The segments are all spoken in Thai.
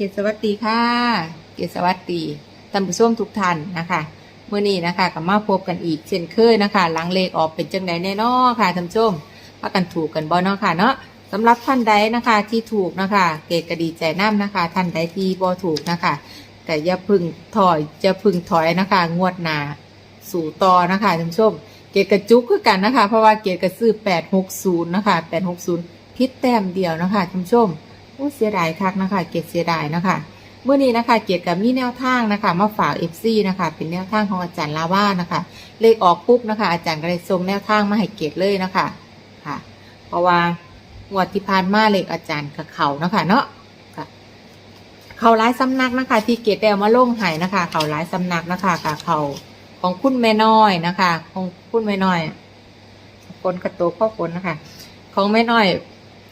เกศสวัสดีค่ะ เกศสวัสดีท่านผู้ชมทุกท่านนะคะเมื่อนี้นะคะกับมาพบกันอีกเช่นเคยนะคะหลังเลขออกเป็นจังไดแน่นอค่ะท่านผู้ชมพากันถูกกันบ่เนาะค่ะเนาะสำหรับท่านใดนะคะที่ถูกนะคะ เกศก็ดีใจน้ำนะคะ ท่านใดที่บ่ถูกนะคะ แต่อย่าพึงถอยจะพึงถอยนะคะ งวดหนาสู่ต่อนะคะท่านผู้ชม เกศกระจุกคือกันนะคะ เพราะว่าเกศกระซื้อ860นะคะ860พิษแต้มเดียวนะคะท่านผู้ชม โอ้เสียดายคักนะคะ เกดเสียดายนะคะเมื่อนี้นะคะ เกียรติกับมีแนวทางนะคะ มาฝากเอฟซีนะคะ เป็นแนวทางของอาจารย์ลาว่านะคะ เลขออกปุ๊บนะคะ อาจารย์ก็เลยส่งแนวทางมาให้เกียรติเลยนะคะค่ะ เพราะว่างวดที่ผ่านมาเลขอาจารย์กับเขานะคะเนาะค่ะเขาร้ายสำนักนะคะ ที่เกียรติได้เอามาลงหายนะคะ เขาร้ายสำนักนะคะกับเขาของคุณแม่น้อยนะคะ ของคุณแม่น้อยคนกระโตกข้อคนนะคะ ของแม่น้อย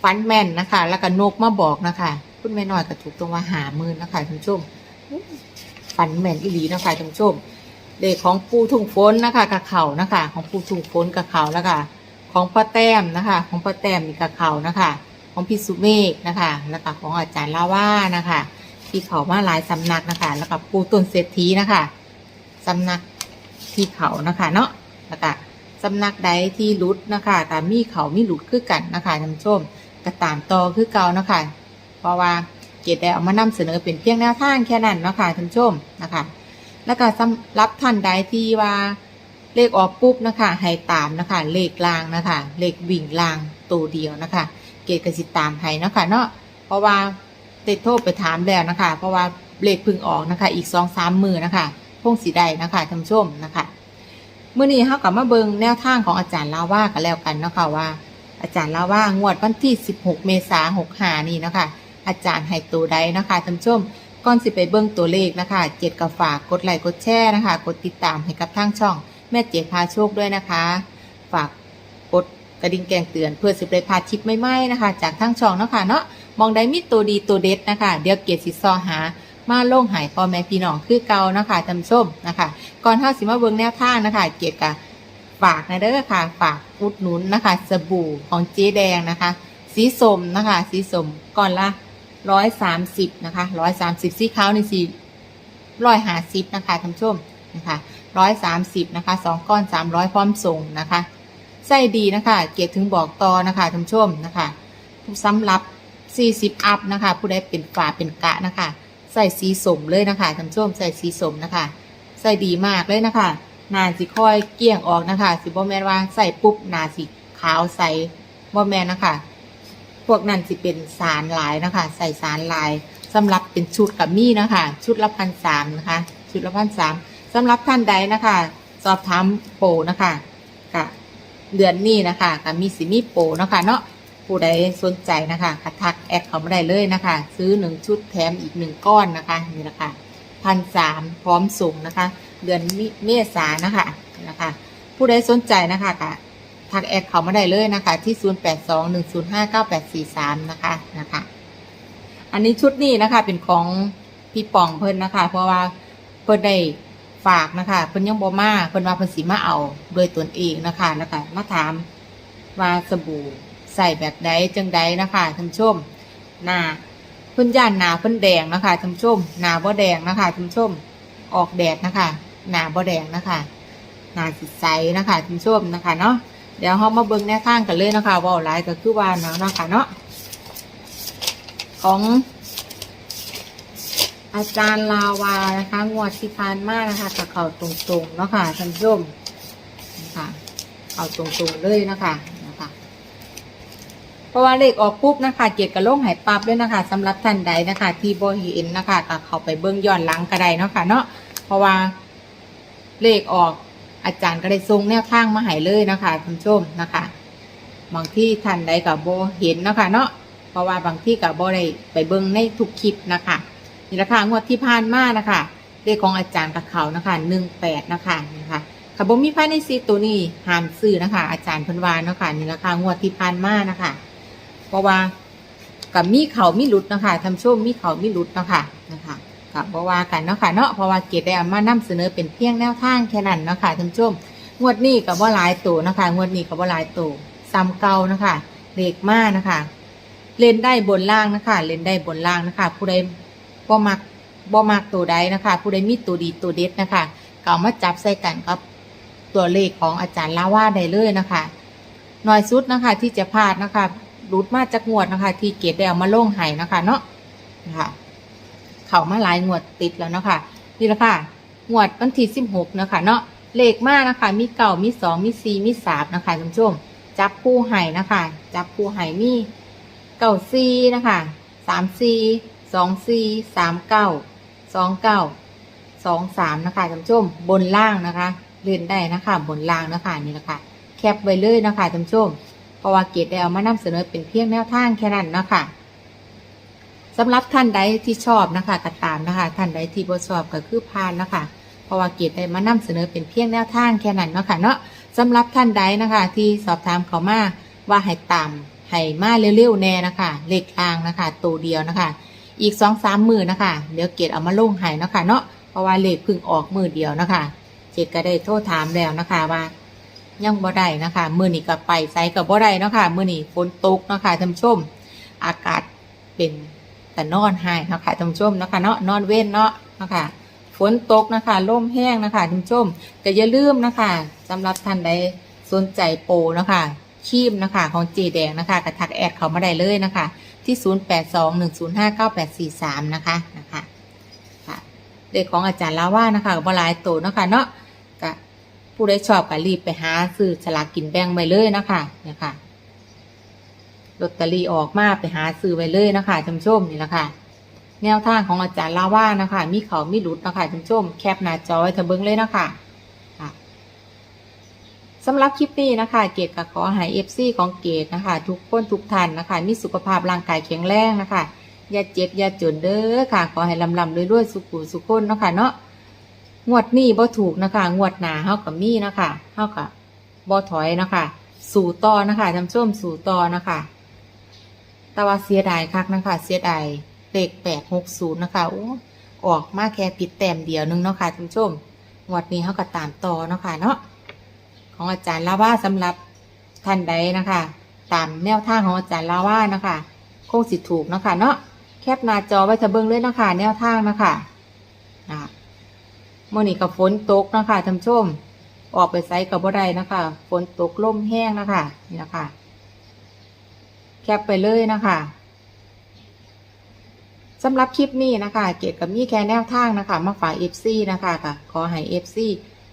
ฟันแม่นนะคะ แล้วก็นกมาบอกนะคะคุณแม่น้อยก็ถูกตรงว่าหามือนะคะท่านผู้ชมฟันแม่นอีหลีนะคะท่านผู้ชมเด็กของปูทุ่งฝนนะคะกับเขานะคะ ของปูทุ่งฝนกับเขาแล้วค่ะของป้าแต้มนะคะ ของป้าแต้มมีกับเขานะคะ ของพี่สุเมฆนะคะ แล้วก็ของอาจารย์ลาว่านะคะที่เขามาหลายสำนักนะคะ แล้วก็ปูต้นเศรษฐีนะคะสำนักที่เขานะคะเนาะแล้วก็สำนักใดที่รุดนะคะแต่มีเขามีหลุดคือกันนะคะท่านผู้ชม ก็ตามต่อคือเก่าเนาะคะเพราะว่าเกดได้เอามานำเสนอเป็นเพียงแนวทางแค่นั้นเนาะค่ะท่านชมนะคะ แล้วก็สำหรับท่านใดที่ว่าเลขออกปุ๊บนะคะให้ตามนะคะเลขลางนะคะเลขวิ่งลางตัวเดียวนะคะ เกดก็สิตามให้นะคะเนาะเพราะว่าติดโทษไปถามแล้วนะคะ เพราะว่าเลขพึ่งออกนะคะ อีกสองสามมือนะคะพงสีได้นะคะท่านชมนะคะเมื่อนี้เขากลับมาเบิงแนวทางของอาจารย์ลาว่ากันแล้วกันนะคะว่า อาจารย์เล่าว่างวดวันที่ 16 เมษายน65 นี่นะคะอาจารย์ให้ตัวใดนะคะท่านผู้ชมก่อนสิไปเบิ่งตัวเลขนะคะเจ็ดกับฝากกดไลค์กดแชร์นะคะ กดติดตามให้กับทางช่อง แม่เจ็ดพาโชคด้วยนะคะ ฝากกดกระดิ่งแจ้งเตือนเพื่อสิบได้พาชิปใหม่ๆนะคะ จากทางช่องเนาะคะเนาะมองได้มีตัวดีตัวเด็ดนะคะ เดี๋ยวเกียรติสิซอหามาโล่งหายพ่อแม่พี่น้องคือเก่านะคะท่านผู้ชมนะคะ ก่อนเท่าสิมาเบิ่งแนวทางนะคะ เกียรติกับ ฝากนะเด้อค่ะ ฝากอุดหนุนนะคะ สบู่ของเจ๊แดงนะคะ สีส้มนะคะ สีส้มก่อนละร้อยสามสิบนะคะร้อยสามสิบสีขาวในสีร้อยห้าสิบนะคะท่านผู้ชมนะคะร้อยสามสิบนะคะสองก้อนสามร้อยพร้อมส่งนะคะไส้ดีนะคะเกียรติถึงบอกต่อนะคะท่านผู้ชมนะคะสำหรับสี่สิบอัพนะคะ ผู้ใดเป็นฝาเป็นกะนะคะ ใส่สีสมเลยนะคะท่านผู้ชมใส่สีสมนะคะ ใส่ดีมากเลยนะคะ นาสิค่อยเกลี่ยงออกนะคะ สิบ่แมนว่าใส่ปุ๊บหนาสิขาวใสบ่แมนนะคะ พวกนั้นสิเป็นสารลายนะคะ ใส่สารลายสำหรับเป็นชุดกับมี่นะคะ ชุดละพันสามนะคะ ชุดละพันสามสำหรับท่านใดนะคะ สอบถามโปรนะคะกะเดือนนี้นะคะกับมีสิมีโปรนะคะเนาะผู้ใดสนใจนะคะกทักแอดเขาไมาได้เลยนะคะ ซื้อหนึ่งชุดแถมอีกหนึ่งก้อนนะคะนี่แหละคะพันสามพร้อมส่งนะคะ เดือนมิเมษานะคะนะคะ ผู้ใดสนใจนะคะกะทักแอดเขามาได้เลยนะคะ ที่ 0821059843 นะคะนะคะ อันนี้ชุดนี้นะคะ เป็นของพี่ปองเพิ่นนะคะ เพราะว่าเพิ่นได้ฝากนะคะเพิ่นยังบ่มาเพิ่นว่าเพิ่นสิมาเอาโดยตนเองนะคะแล้วก็มาถามว่าสบู่ใส่แบบใดจังใดนะคะท่านชมหน้าเพิ่นย่านหนาเพิ่นแดงนะคะท่านชมหนาบ่แดงนะคะท่านชมออกแดดนะคะ หนาบ่แดงนะคะหนาสิใสนะคะคุณผู้ชมนะคะเนาะเดี๋ยวเรามาเบิ่งแนวทางกันเลยนะคะว่าหลายก็คือว่าเนาะนะคะเนาะของอาจารย์ลาวานะคะงวดที่ผ่านมานะคะกับเขาตรงๆเนาะค่ะท่านผู้ชมนะคะเอาตรงๆเลยนะคะนะคะ เพราะว่าเลขออกปุ๊บนะคะ เกียรติกระโลงหายปับด้วยนะคะสำหรับท่านใดนะคะ ที่บ่เห็นนะคะก็เข้าไปเบิ้องย้อนหลังก็ได้เนาะค่ะเนาะเพราะว่า เลขออก อาจารย์ก็ได้ทรงแนวทางมาให้เลยนะคะท่านผู้ชมนะคะบางที่ท่านใดกับโบเห็นนะคะเนาะเพราะว่าบางที่กับโบได้ไปเบิ้งในทุกคลิปนะคะนี่ราคางวดที่ผ่านมานะคะเลขของอาจารย์กับเขานะคะหนึ่งแปดนะคะนะคะค่ะบ่มีภายในซีตัวนี้หามซื้อนะคะ อาจารย์พันวานนะคะนี่ราคางวดที่ผ่านมานะคะเพราะว่ากับมีเขามีหลุดนะคะทำโชมมีเขามีหลุดนะคะนะคะ กับเพราะว่ากันเนาะค่ะเนาะเพราะว่าเกดได้เอามานำเสนอเป็นเพียงแนวทางแค่นั้นเนาะค่ะทำโชมงวดนี้กับว่าหลายตัวนะคะงวดนี้กับว่าหลายตัวซ้ำเก่านะคะเลขมากนะคะ เล่นได้บนล่างนะคะ เล่นได้บนล่างนะคะ ผู้ใดบ่มักบ่มักตัวใดนะคะ ผู้ใดมีตัวดีตัวเด็ดนะคะก็มาจับใส่กันกับตัวเลขของอาจารย์ลาว่าได้เลยนะคะน้อยสุดนะคะ ที่จะพลาดนะคะรุดมาจากงวดนะคะ ที่เกดได้เอามาลงให้นะคะ เนาะนะคะ เข้ามาหลายงวดติดแล้วเนาะคะนี่ละค่ะงวดวันที่สิบหกนะคะเนาะเลขมากนะคะมีเก่ามีสองมีสี่มีสามนะคะท่านผู้ชม จับคู่ไห่นะคะ จับคู่ไห่มีเก้าซีนะคะสามซีสองซีสามเก้าสองเก้าสองสามนะคะท่านผู้ชม บนล่างนะคะเลื่อนได้นะคะ บนล่างนะคะนี่แหละค่ะแคปไว้เลยนะคะท่านผู้ชมเพราะว่าเกดได้เอามานำเสนอเป็นเพียงแนวทางแค่นั้นนะคะ สำหรับท่านใดที่ชอบนะคะก็ตามนะคะ ท่านใดที่บ่ชอบก็คือพานนะคะเพราะว่าเกดได้มานำเสนอเป็นเพียงแนวทางแค่นั้นเนาะค่ะเนาะสำหรับท่านใดนะคะ ที่สอบถามเขามาว่าให้ตามให้มาเร็วๆแน่นะคะเลขกลางนะคะตัวเดียวนะคะ อีกสองสามมือนะคะเดี๋ยวเกดเอามาลงให้นะคะเนาะเพราะว่าเลขพึ่งออกมือเดียวนะคะเกดก็ได้โทษถามแล้วนะคะว่ายังบ่ได้นะคะ มือนี้ก็ไปไซกับบ่ได้เนาะคะมือนี้ฝนตกเนาะคะท่านผู้ชม อากาศเป็น แต่นอนให้เนาะคะท่านผู้ชมเนาะค่ะเนาะนอนเว้นเนาะนะค่ะฝนตกนะคะลมแห้งนะคะท่านผู้ชมก็อย่าลืมนะคะสำหรับท่านใดสนใจโปรนะคะคีมนะคะของจีแดงนะคะกระทักแอดเขามาได้เลยนะคะ ที่ 0821059843 นะคะนะคะค่ะเด็กของอาจารย์ลาว่านะคะบหลายโตนะคะเนาะก็ผู้ใดชอบก็รีบไปหาซื้อฉลากกินแบ่งไปเลยนะคะเนี่ยค่ะ ลอตเตอรี่ออกมาไปหาซื้อไปเลยนะคะท่านชมนี่แหละค่ะ แนวทางของอาจารย์ลาว่านะคะ มีเขามีหลุดนะคะท่านชม แคปหน้าจอไว้เถอะเบิ้งเลยนะคะสำหรับคลิปนี้นะคะ เกดกับขอให้เอฟซีของเกดนะคะ ทุกคนทุกท่านนะคะ มีสุขภาพร่างกายแข็งแรงนะคะ อย่าเจ็บอย่าจนเด้อค่ะ ขอให้ลำลำด้วยด้วยสุขุสุขคนนะคะเนาะงวดนี้บ่ถูกนะคะ งวดหนาเฮากับมีนะคะเฮากับบ่ถอยนะคะ สู่ต่อนะคะท่านผู้ชมสู่ต่อนะคะ แต่ว่าเสียดายคักนะคะ เสียดายเลขแปดหกศูนย์นะคะโอ้ออกมาแค่ผิดแต้มเดียวนึงเนาะค่ะท่านผู้ชมงวดนี้เขาก็ตามต่อเนาะค่ะเนาะของอาจารย์ลาว่าสำหรับท่านใดนะคะ ตามแนวทางของอาจารย์ลาว่านะคะคงสิถูกเนาะค่ะเนาะแคปหน้าจอไว้เถอะเบิงเลยเนาะคะแนวทางเนาะคะอะมื่อนี้กับฝนตกเนาะคะท่านผู้ชม ออกไปไซกับบ่ได้นะคะฝนตกลมแห้งนะคะนี่นะคะ แคปไปเลยนะคะสำหรับคลิปนี้นะคะ เกียรติกับมีแค่แนวทางนะคะ มาฝากเอฟซีนะคะค่ะขอให้เอฟซี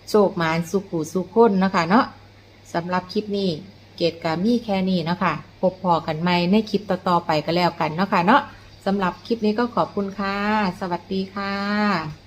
โชคหมานสุขุสุขคนนะคะเนาะสำหรับคลิปนี้เกียรติกับมีแค่นี้นะคะพบพอกันใหม่ในคลิปต่อๆไปก็แล้วกันเนาะค่ะเนาะสำหรับคลิปนี้ก็ขอบคุณค่ะ สวัสดีค่ะ